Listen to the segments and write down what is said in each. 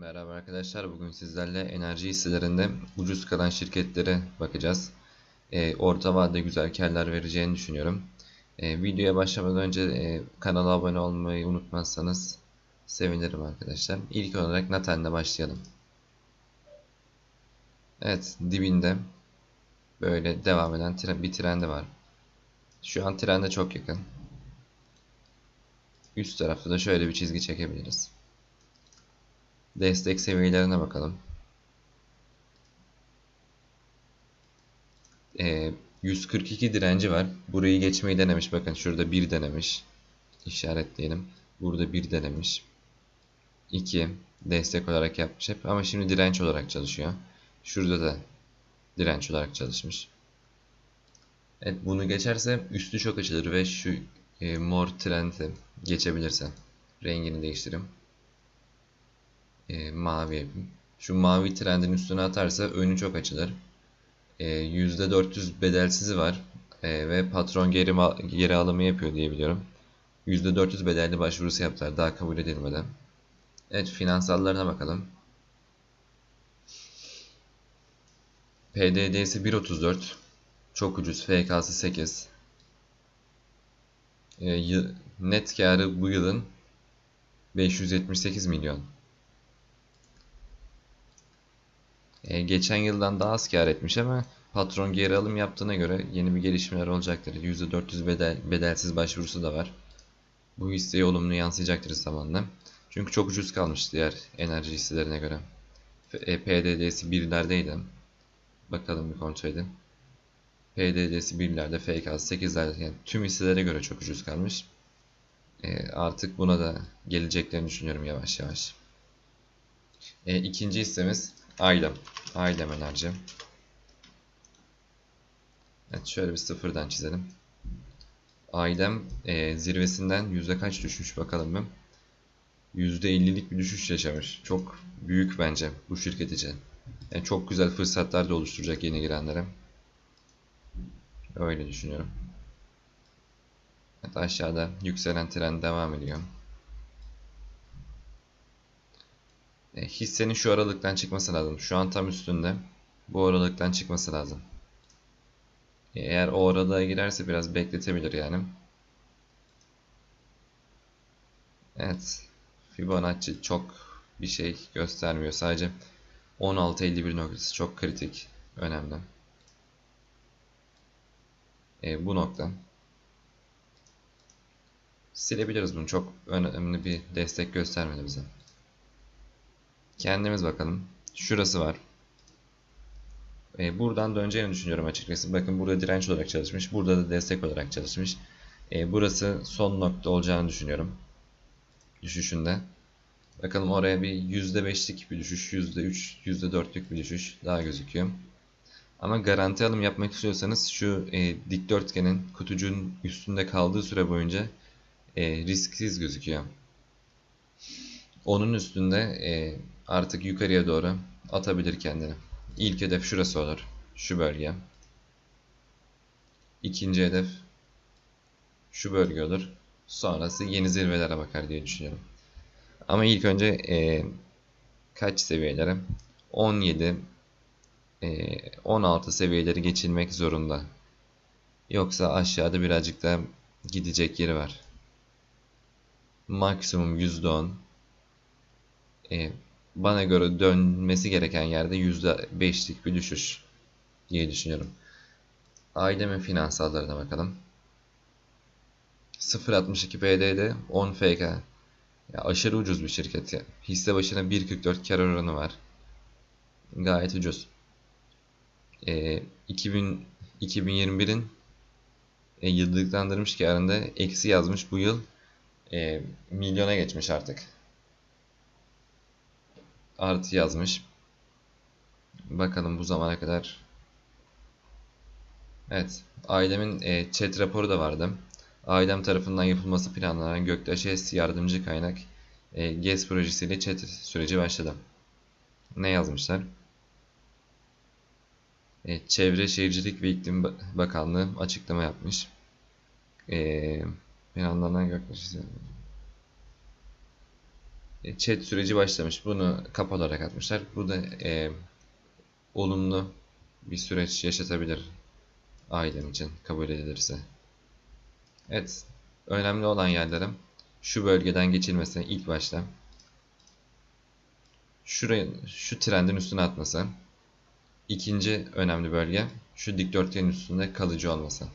Merhaba arkadaşlar. Bugün sizlerle enerji hisselerinde ucuz kalan şirketlere bakacağız. Ee, orta vadede güzel karlar vereceğini düşünüyorum. Ee, videoya başlamadan önce e, kanala abone olmayı unutmazsanız sevinirim arkadaşlar. İlk olarak Naten'le başlayalım. Evet, dibinde böyle devam eden tren- bir trendi var. Şu an trende çok yakın. Üst tarafta da şöyle bir çizgi çekebiliriz. Destek seviyelerine bakalım. Ee, 142 direnci var. Burayı geçmeyi denemiş. Bakın şurada 1 denemiş. İşaretleyelim. Burada 1 denemiş. 2 destek olarak yapmış hep. Ama şimdi direnç olarak çalışıyor. Şurada da direnç olarak çalışmış. Evet bunu geçerse üstü çok açılır ve şu e, mor trendi geçebilirse rengini değiştireyim e, mavi. Şu mavi trendin üstüne atarsa önü çok açılır. E, %400 bedelsizi var. E, ve patron geri, geri alımı yapıyor diye biliyorum. %400 bedelli başvurusu yaptılar daha kabul edilmeden. Evet finansallarına bakalım. PDD'si 1.34. Çok ucuz. FK'sı 8. E, net karı bu yılın 578 milyon. E, geçen yıldan daha az kar etmiş ama patron geri alım yaptığına göre yeni bir gelişmeler olacaktır. %400 bedel, bedelsiz başvurusu da var. Bu hisseye olumlu yansıyacaktır zamanla. Çünkü çok ucuz kalmış diğer enerji hisselerine göre. E, PDD'si 1'lerdeydi. Bakalım bir kontrol edin. PDD'si 1'lerde, FK'sı 8'lerde. Yani tüm hisselere göre çok ucuz kalmış. E, artık buna da geleceklerini düşünüyorum yavaş yavaş. E, ikinci hissemiz Ailem. Ailem enerji. Evet şöyle bir sıfırdan çizelim. Ailem e, zirvesinden yüzde kaç düşmüş bakalım. Yüzde 50'lik bir düşüş yaşamış. Çok büyük bence bu şirket için. Yani çok güzel fırsatlar da oluşturacak yeni girenlere. Öyle düşünüyorum. Evet aşağıda yükselen trend devam ediyor. E, hissenin şu aralıktan çıkması lazım. Şu an tam üstünde. Bu aralıktan çıkması lazım. E, eğer o aralığa girerse biraz bekletebilir yani. Evet. Fibonacci çok bir şey göstermiyor. Sadece 16.51 noktası çok kritik. Önemli. E, bu nokta. Silebiliriz bunu. Çok önemli bir destek göstermedi bize. Kendimiz bakalım. Şurası var. E, buradan döneceğini düşünüyorum açıkçası. Bakın burada direnç olarak çalışmış. Burada da destek olarak çalışmış. E, burası son nokta olacağını düşünüyorum. Düşüşünde. Bakalım oraya bir %5'lik bir düşüş, %3, %4'lük bir düşüş daha gözüküyor. Ama garanti alım yapmak istiyorsanız şu e, dikdörtgenin kutucuğun üstünde kaldığı süre boyunca e, risksiz gözüküyor. Onun üstünde e, artık yukarıya doğru atabilir kendini. İlk hedef şurası olur. Şu bölge. İkinci hedef şu bölge olur. Sonrası yeni zirvelere bakar diye düşünüyorum. Ama ilk önce e, kaç seviyelere? 17 e, 16 seviyeleri geçilmek zorunda. Yoksa aşağıda birazcık da gidecek yeri var. Maksimum %10 e, bana göre dönmesi gereken yerde %5'lik bir düşüş diye düşünüyorum. Ailemin finansallarına bakalım. 0.62 PD'de 10 FK. Ya aşırı ucuz bir şirket ya. Hisse başına 1.44 kar oranı var. Gayet ucuz. E, 2000 2021'in e, yıllıklandırmış karında eksi yazmış bu yıl e, milyona geçmiş artık artı yazmış. Bakalım bu zamana kadar. Evet. Ailemin e, chat raporu da vardı. Ailem tarafından yapılması planlanan Göktaş yardımcı kaynak e, GES projesiyle chat süreci başladı. Ne yazmışlar? E, Çevre Şehircilik ve İklim Bakanlığı açıklama yapmış. E, planlanan Göktaş E, Chat süreci başlamış. Bunu kap olarak atmışlar. Bu da e, olumlu bir süreç yaşatabilir ailem için kabul edilirse. Evet, önemli olan yerlerim şu bölgeden geçilmesi ilk başta. Şuraya, şu trendin üstüne atması. İkinci önemli bölge şu dikdörtgenin üstünde kalıcı olması.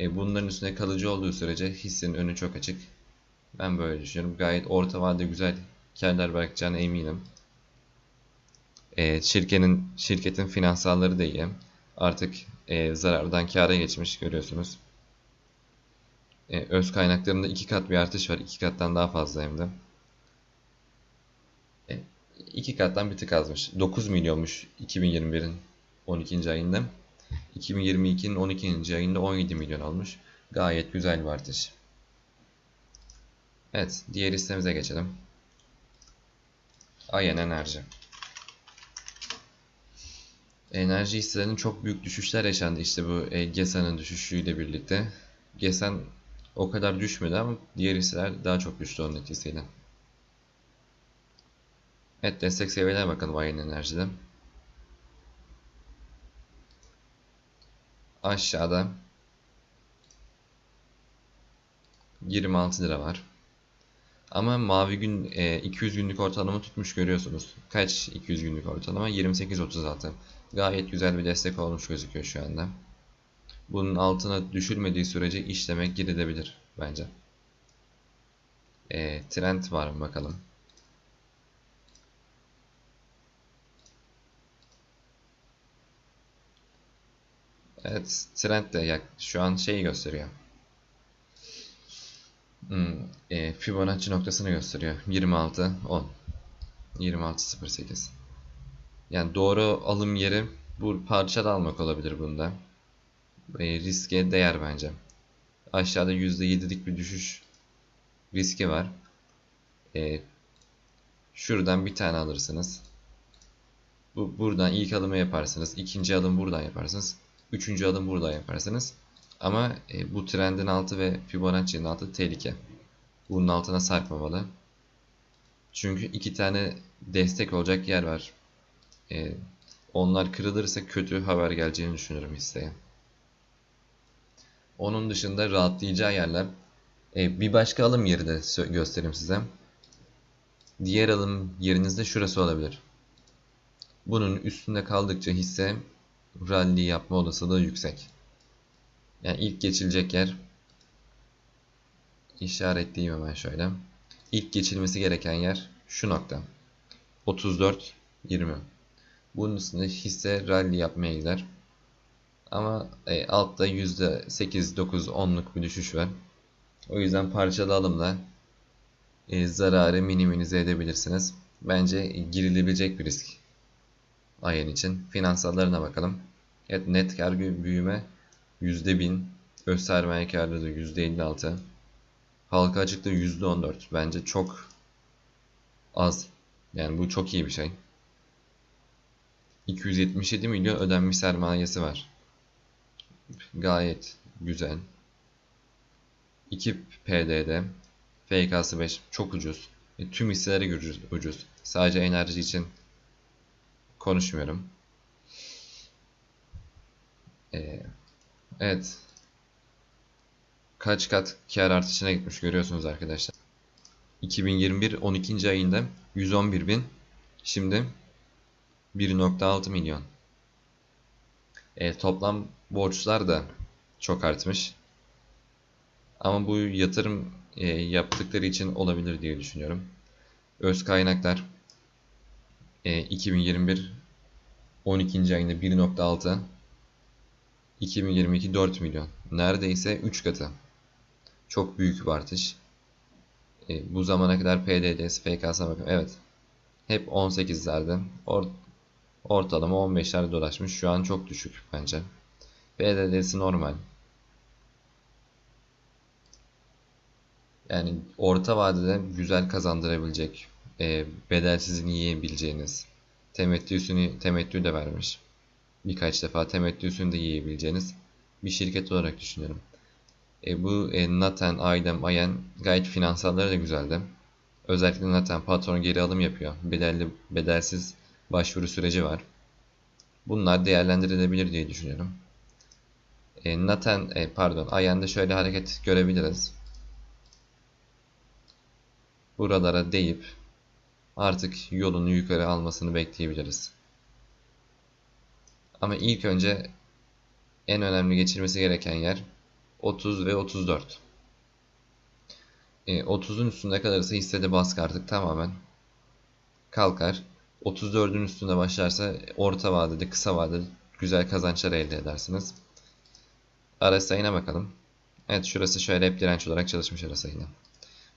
E, bunların üstünde kalıcı olduğu sürece hissenin önü çok açık. Ben böyle düşünüyorum. Gayet orta vadede güzel karlar bırakacağına eminim. E, şirketin şirketin finansalları da iyi. Artık e, zarardan kâra geçmiş görüyorsunuz. E, öz kaynaklarında iki kat bir artış var. iki kattan daha fazla hem de. E, iki kattan bir tık azmış. 9 milyonmuş 2021'in 12. ayında. 2022'nin 12. ayında 17 milyon olmuş. Gayet güzel bir artış. Evet, diğer listemize geçelim. Ayen Enerji. Enerji hisselerinin çok büyük düşüşler yaşandı işte bu e, GESA'nın düşüşüyle birlikte. GESAN o kadar düşmedi ama diğer hisseler daha çok düştü onun etkisiyle. Evet destek seviyelerine bakalım Ayen Enerji'de. Aşağıda 26 lira var. Ama mavi gün e, 200 günlük ortalama tutmuş görüyorsunuz. Kaç 200 günlük ortalama? 28.36. Gayet güzel bir destek olmuş gözüküyor şu anda. Bunun altına düşülmediği sürece işleme girilebilir bence. E, trend var mı bakalım. Evet, trend de yak şu an şeyi gösteriyor. Hmm, e, Fibonacci noktasını gösteriyor. 26 10. 26.08. Yani doğru alım yeri bu parçada almak olabilir bunda. E, riske değer bence. Aşağıda %7'lik bir düşüş riski var. E, şuradan bir tane alırsınız. Bu buradan ilk alımı yaparsınız. ikinci alım buradan yaparsınız. Üçüncü adım buradan yaparsınız. Ama e, bu trendin altı ve Fibonacci'nin altı tehlike. Bunun altına sarkmamalı. Çünkü iki tane destek olacak yer var. E, onlar kırılırsa kötü haber geleceğini düşünüyorum hisseye. Onun dışında rahatlayacağı yerler. E, bir başka alım yeri de göstereyim size. Diğer alım yerinizde şurası olabilir. Bunun üstünde kaldıkça hisse rally yapma olasılığı yüksek. Yani ilk geçilecek yer işaretleyeyim hemen şöyle. İlk geçilmesi gereken yer şu nokta. 34 20. Bunun üstünde hisse rally yapmaya gider. Ama e, altta %8 9 10'luk bir düşüş var. O yüzden parçalı alımla e, zararı minimize edebilirsiniz. Bence girilebilecek bir risk. Ayen için. Finansallarına bakalım. Evet net kar büyüme %1000. Öz sermaye karlılığı %56. Halka açıklığı %14. Bence çok az. Yani bu çok iyi bir şey. 277 milyon ödenmiş sermayesi var. Gayet güzel. 2 PDD. FK'sı 5 çok ucuz. E, tüm hisseleri ucuz, ucuz. Sadece enerji için konuşmuyorum. Ee, evet. Kaç kat kar artışına gitmiş görüyorsunuz arkadaşlar. 2021 12. ayında 111 bin. Şimdi 1.6 milyon. E, toplam borçlar da çok artmış. Ama bu yatırım e, yaptıkları için olabilir diye düşünüyorum. Öz kaynaklar e, 2021 12. ayında 1.6 2022 4 milyon. Neredeyse 3 katı. Çok büyük bir artış. E, bu zamana kadar PDD'si, FK'sına bakın. Evet. Hep 18'lerde. Or ortalama 15'lerde dolaşmış. Şu an çok düşük bence. PDD'si normal. Yani orta vadede güzel kazandırabilecek, e, bedelsizini yiyebileceğiniz, temettüsünü temettü de vermiş. Birkaç defa temettüsünü de yiyebileceğiniz bir şirket olarak düşünüyorum. E, bu e, Naten, Aydem, Ayen gayet finansalları da güzeldi. Özellikle zaten patron geri alım yapıyor. Bedelli, bedelsiz başvuru süreci var. Bunlar değerlendirilebilir diye düşünüyorum. E, Naten, e, pardon, Ayen'de şöyle hareket görebiliriz. Buralara deyip artık yolunu yukarı almasını bekleyebiliriz. Ama ilk önce en önemli geçirmesi gereken yer 30 ve 34. E, 30'un üstünde kalırsa hissede baskı artık tamamen kalkar. 34'ün üstünde başlarsa orta vadede, kısa vadede güzel kazançlar elde edersiniz. RSI'ne bakalım. Evet şurası şöyle hep direnç olarak çalışmış RSI'ne.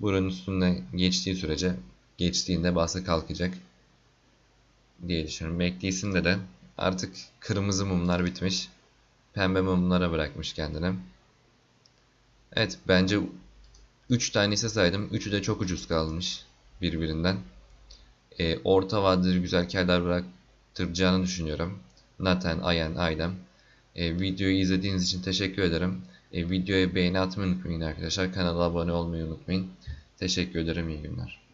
Buranın üstünde geçtiği sürece geçtiğinde baskı kalkacak diye düşünüyorum. MACD'sinde de artık kırmızı mumlar bitmiş. Pembe mumlara bırakmış kendini. Evet bence 3 tane hisse saydım. 3'ü de çok ucuz kalmış birbirinden. E, orta vadeli güzel karlar bıraktıracağını düşünüyorum. Naten, Ayen, Aydem. E, videoyu izlediğiniz için teşekkür ederim. E, videoya beğeni atmayı unutmayın arkadaşlar. Kanala abone olmayı unutmayın. Teşekkür ederim. İyi günler.